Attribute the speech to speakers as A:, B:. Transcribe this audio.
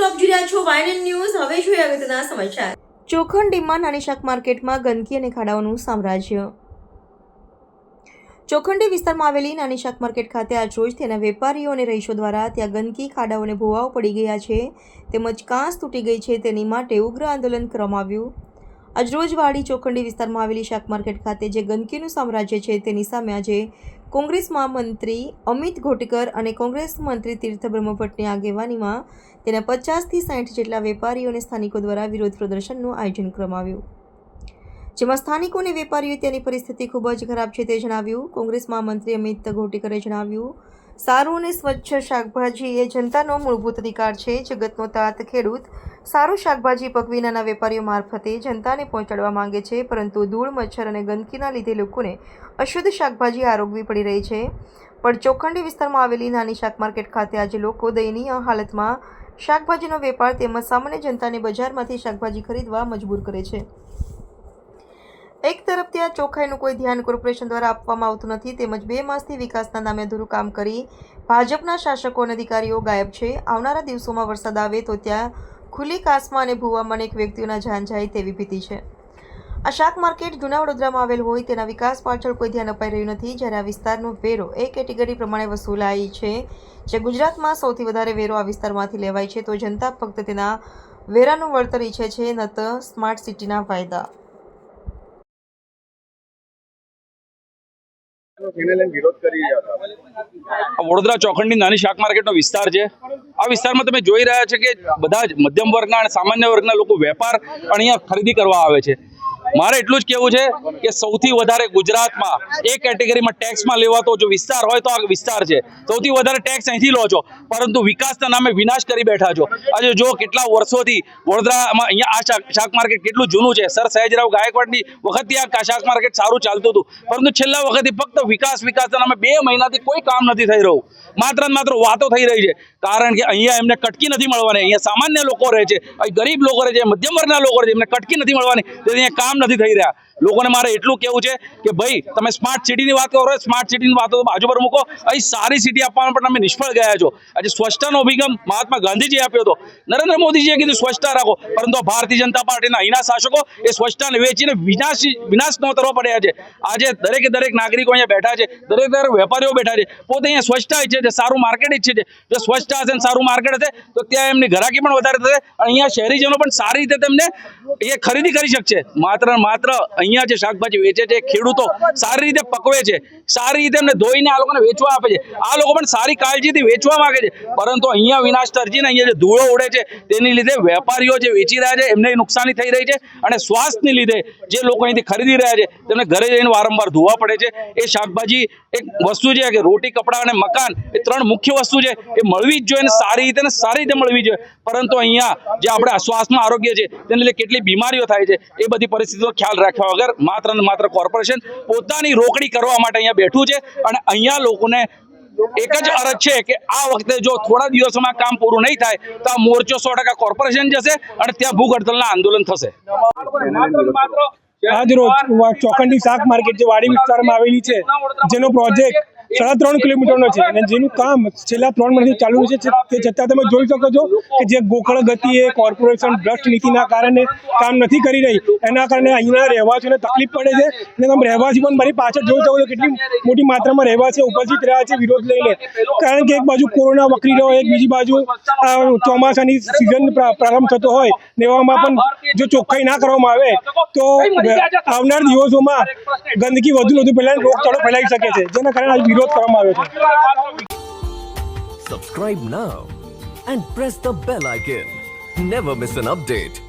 A: રહ્યા છો વાયનન ન્યૂઝ હવે જોઈએ અગત્યના સમાચાર. ચોખંડીમાં નાની શાક માર્કેટમાં ગંદકી અને ખાડાઓનું સામ્રાજ્ય. ચોખંડી વિસ્તારમાં આવેલી નાની શાક માર્કેટ ખાતે આજરોજ તેના વેપારીઓ અને રહીશો દ્વારા ત્યાં ગંદકી ખાડાઓ અને ભૂવાઓ પડી ગયા છે. તેમજ કાંસ તૂટી ગઈ છે તેની માટે ઉગ્ર આંદોલન કરવામાં આવ્યું. આજરોજ વાડી ચોખંડી વિસ્તારમાં આવેલી શાક માર્કેટ ખાતે જે ગંદકીનું સામ્રાજ્ય છે તેની સામે આજે કોંગ્રેસ મહામંત્રી અમિત ઘોટકર અને કોંગ્રેસ મંત્રી તીર્થ બ્રહ્મભટ્ટની આગેવાનીમાં તેના પચાસથી સાઠ જેટલા વેપારીઓ અને સ્થાનિકો દ્વારા વિરોધ પ્રદર્શનનું આયોજન કરવામાં આવ્યું. જેમાં સ્થાનિકો અને વેપારીઓ તેની પરિસ્થિતિ ખૂબ જ ખરાબ છે તે જણાવ્યું. કોંગ્રેસ મહામંત્રી અમિત ઘોટીકરે જણાવ્યું સારું અને સ્વચ્છ શાકભાજી એ જનતાનો મૂળભૂત અધિકાર છે. જગતનો તાત ખેડૂત સારું શાકભાજી પકવી નાના વેપારીઓ મારફતે જનતાને પહોંચાડવા માંગે છે, પરંતુ ધૂળ, મચ્છર અને ગંદકીના લીધે લોકોને અશુદ્ધ શાકભાજી આરોગવી પડી રહી છે. પણ ચોખંડી વિસ્તારમાં આવેલી નાની શાક માર્કેટ ખાતે આજે લોકો દયનીય હાલતમાં શાકભાજીનો વેપાર તેમજ સામાન્ય જનતાને બજારમાંથી શાકભાજી ખરીદવા મજબૂર કરે છે. એક તરફ ત્યાં ચોખ્ખાઈનું કોઈ ધ્યાન કોર્પોરેશન દ્વારા આપવામાં આવતું નથી, તેમજ બે માસથી વિકાસના નામે અધૂરું કામ કરી ભાજપના શાસકો અને અધિકારીઓ ગાયબ છે. આવનારા દિવસોમાં વરસાદ આવે તો ત્યાં ખુલ્લી કાસમાં અને ભૂવામાં અનેક વ્યક્તિઓના જાન જાય તેવી ભીતિ છે. આ શાક માર્કેટ જૂના વડોદરામાં આવેલ હોય તેના વિકાસ પાછળ કોઈ ધ્યાન અપાઈ રહ્યું નથી, જ્યારે આ વિસ્તારનો વેરો એ કેટેગરી પ્રમાણે વસૂલાય છે. જે ગુજરાતમાં સૌથી વધારે વેરો આ વિસ્તારમાંથી લેવાય છે, તો જનતા ફક્ત તેના વેરાનું વળતર ઈચ્છે છે, ન સ્માર્ટ સિટીના ફાયદા.
B: વડોદરા ચોખંડની નાની શાક માર્કેટનો વિસ્તાર છે. આ વિસ્તારમાં તમે જોઈ રહ્યા છો કે બધા જ મધ્યમ વર્ગના અને સામાન્ય વર્ગના લોકો વેપાર અહીંયા ખરીદી કરવા આવે છે. મારે એટલું જ કહેવું છે કે સૌથી વધારે ગુજરાતમાં એ કેટેગરીમાં ટેક્સમાં લેવાતો જો વિસ્તાર હોય તો આ વિસ્તાર છે. સૌથી વધારે ટેક્સ અહીંથી લો છો. પરંતુ વિકાસના નામે વિનાશ કરી બેઠા છો. આજે જો કેટલા વર્ષોથી વડોદરામાં અહીંયા આ શાક માર્કેટ કેટલું જૂનું છે. સર સહેજરાવ ગાયકવાડની વખતથી આ શાક માર્કેટ સારું ચાલતું હતું. પરંતુ છેલ્લા વખતથી ફક્ત વિકાસ, વિકાસના નામે બે મહિનાથી કોઈ કામ નથી થઈ રહ્યું. માત્ર માત્ર વાતો થઈ રહી છે. કારણ કે અહીંયા એમને કટકી નથી મળવાની. અહીંયા સામાન્ય લોકો રહે છે. ગરીબ લોકો રહે છે. મધ્યમ વર્ગના લોકો રહે છે. એમને કટકી નથી મળવાની. તેથી અહીંયા કામ નથી થઈ રહ્યા. લોકોને મારે એટલું કેવું છે કે ભાઈ, તમે સ્માર્ટ સિટીની વાત કરો સ્માર્ટ સિટીની વાતો બાજુ પર મૂકો. અહીં સારી સિટી આપવામાં પણ તમે નિષ્ફળ ગયા છો. આજે સ્વચ્છતાનો અભિગમ મહાત્મા ગાંધીજીએ આપ્યો હતો. નરેન્દ્ર મોદીજીએ કીધું, સ્વચ્છતા રાખો. પરંતુ ભારતીય જનતા પાર્ટીના અહીંના શાસકો એ સ્વચ્છતાને વેચીને વિનાશ વિનાશ કરવા પડ્યા છે. આજે દરેકે દરેક નાગરિકો અહીંયા બેઠા છે, દરેક દરેક વેપારીઓ બેઠા છે. પોતે અહીંયા સ્વચ્છતા ઈચ્છે છે, સારું માર્કેટ ઈચ્છે છે. જો સ્વચ્છતા હશે સારું માર્કેટ હશે, તો ત્યાં એમની ઘરાકી પણ વધારે થશે. અહીંયા શહેરીજનો પણ સારી રીતે તેમને એ ખરીદી કરી શકશે. માત્ર માત્ર અહીંયા જે શાકભાજી વેચે છે, ખેડૂતો સારી રીતે પકવે છે, સારી રીતે એમને ધોઈને આ લોકોને વેચવા આપે છે. આ લોકો પણ સારી કાળજીથી વેચવા માંગે છે. પરંતુ અહીંયા વિનાશ તરજીને અહીંયા જે ધૂળો ઉડે છે, તેની લીધે વેપારીઓ જે વેચી રહ્યા છે, એમને નુકસાની થઈ રહી છે અને સ્વાસ્થ્યની લીધે જે લોકો અહીંથી ખરીદી રહ્યા છે, તેમને ઘરે જઈને વારંવાર ધોવા પડે છે. એ શાકભાજી એક વસ્તુ છે કે રોટી, કપડાં અને મકાન એ ત્રણ મુખ્ય વસ્તુ છે. એ મળવી જ જોઈએ સારી રીતે સારી રીતે મળવી જોઈએ. પરંતુ અહીંયા જે આપણે શ્વાસમાં આરોગ્ય છે, તેને લીધે કેટલી બીમારીઓ થાય છે, એ બધી પરિસ્થિતિનો ખ્યાલ રાખ્યા વગર માત્ર ને માત્ર કોર્પોરેશન પોતાની રોકડી કરવા માટે અહીંયા બેઠું છે અને અહીંયા લોકોને એક જ અરજ છે કે આ વખતે જો થોડા દિવસોમાં કામ પૂરું નહીં થાય તો આ મોરચો સો ટકા કોર્પોરેશન જશે અને ત્યાં ભૂખ હડતાલના આંદોલન થશે.
C: આજ રોજ ચોખંડી શાક માર્કેટ જે વાડી વિસ્તારમાં આવેલી છે, જેનો પ્રોજેક્ટ સાડા ત્રણ કિલોમીટરનો છે. અને જેનું કામ છેલ્લા ત્રણ મહિનાથી ચાલુ છે તે છતાં તમે જોઈ શકો છો કે જે ગોકળ ગતિએ કોર્પોરેશન ભ્રષ્ટ નીતિના કારણે કામ નથી કરી રહી. એના કારણે અહીંના રહેવાસીઓને તકલીફ પડે છે. અને તમે રહેવાસી પણ મારી પાછળ જોઈ શકો છો કેટલી મોટી માત્રામાં રહેવાસીઓ ઉપસ્થિત રહ્યા છે વિરોધ લઈને. કારણ કે એક બાજુ કોરોના વકરી રહ્યો, એક બીજી બાજુ આ ચોમાસાની સિઝન પ્રારંભ થતો હોય એવામાં પણ જો ચોખ્ખાઈ ના કરવામાં આવે, તો આવનાર દિવસોમાં ગંદકી વધુ વધુ પહેલાં રોગચાળો ફેલાઈ શકે છે. જેના કારણે આજે વિરોધ કરવામાં આવ્યો છે
D: Subscribe now and press the bell icon. Never miss an update.